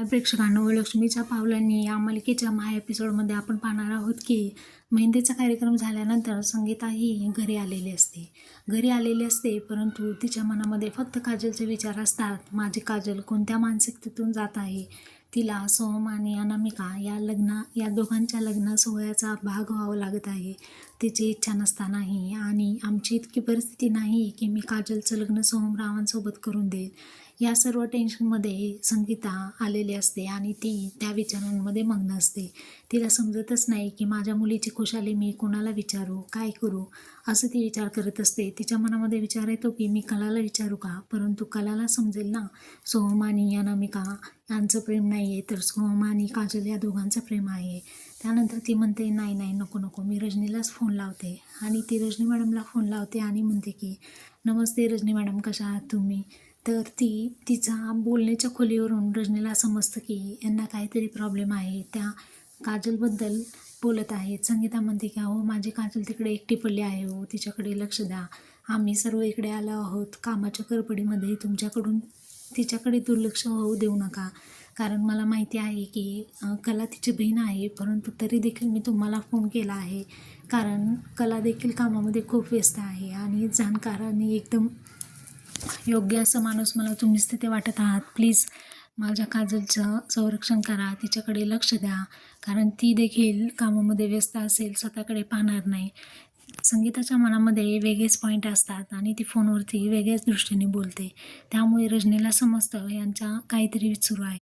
हाय प्रेक्षकांनो लक्ष्मीच्या पावलांनी या मालिकेच्या महा एपिसोडमध्ये आपण पाहणार आहोत की मेहंदीचा कार्यक्रम झाल्यानंतर संगीता ही घरी आलेली असते. घरी आलेली असते परंतु तिच्या मनामध्ये फक्त काजलचे विचार असतात. माझी काजल कोणत्या मानसिकतेतून जात आहे? तिला सोहम आणि अनामिका या लग्ना या दोघांच्या लग्न सोहळ्याचा भाग व्हावं लागत आहे. तिची इच्छा नसतानाही आणि आमची इतकी परिस्थिती नाही की मी काजलचं लग्न सोहम रावांसोबत करून देईल. या सर्व टेन्शनमध्ये संगीता आलेली असते आणि ती त्या विचारांमध्ये मग्न असते. तिला समजतच नाही की माझ्या मुलीची खुशाली मी कोणाला विचारू काय करू? असं ती विचार करत असते. तिच्या मनामध्ये विचार येतो की मी कलाला विचारू का? परंतु कलाला समजेल ना? सोहम आणि अनामिका यांचं प्रेम नाही आहे तर सोहम आणि काजल या दोघांचं प्रेम आहे. त्यानंतर ती म्हणते नाही नाही नको नको मी रजनीलाच फोन लावते. आणि ती रजनी मॅडमला फोन लावते आणि म्हणते की नमस्ते रजनी मॅडम कशा आहात तुम्ही? तर ती तिचा बोलण्याच्या खोलीवरून रजनीला समजतं की यांना काहीतरी प्रॉब्लेम आहे. त्या काजलबद्दल बोलत आहेत. संगीता म्हणते की अहो माझी काजल तिकडे एकटी पडली आहे हो तिच्याकडे लक्ष द्या. आम्ही सर्व इकडे आलो आहोत. कामाच्या करपडीमध्ये तुमच्याकडून तिच्याकडे दुर्लक्ष होऊ देऊ नका. कारण मला माहिती आहे की कला तिची बहीण आहे परंतु तरी देखील मी तुम्हाला फोन केला आहे. कारण कला देखील कामामध्ये खूप व्यस्त आहे आणि जाणकार आणि एकदम योग्य असं माणूस मला तुम्हीच तिथे वाटत आहात. प्लीज माझ्या काजलचं संरक्षण करा तिच्याकडे लक्ष द्या. कारण ती देखील कामामध्ये व्यस्त असेल स्वतःकडे पाहणार नाही. संगीताच्या मनामध्ये वेगळेच पॉईंट असतात आणि ती फोनवरती वेगळ्याच दृष्टीने बोलते. त्यामुळे रजनीला समजतं यांच्या काहीतरी सुरू आहे.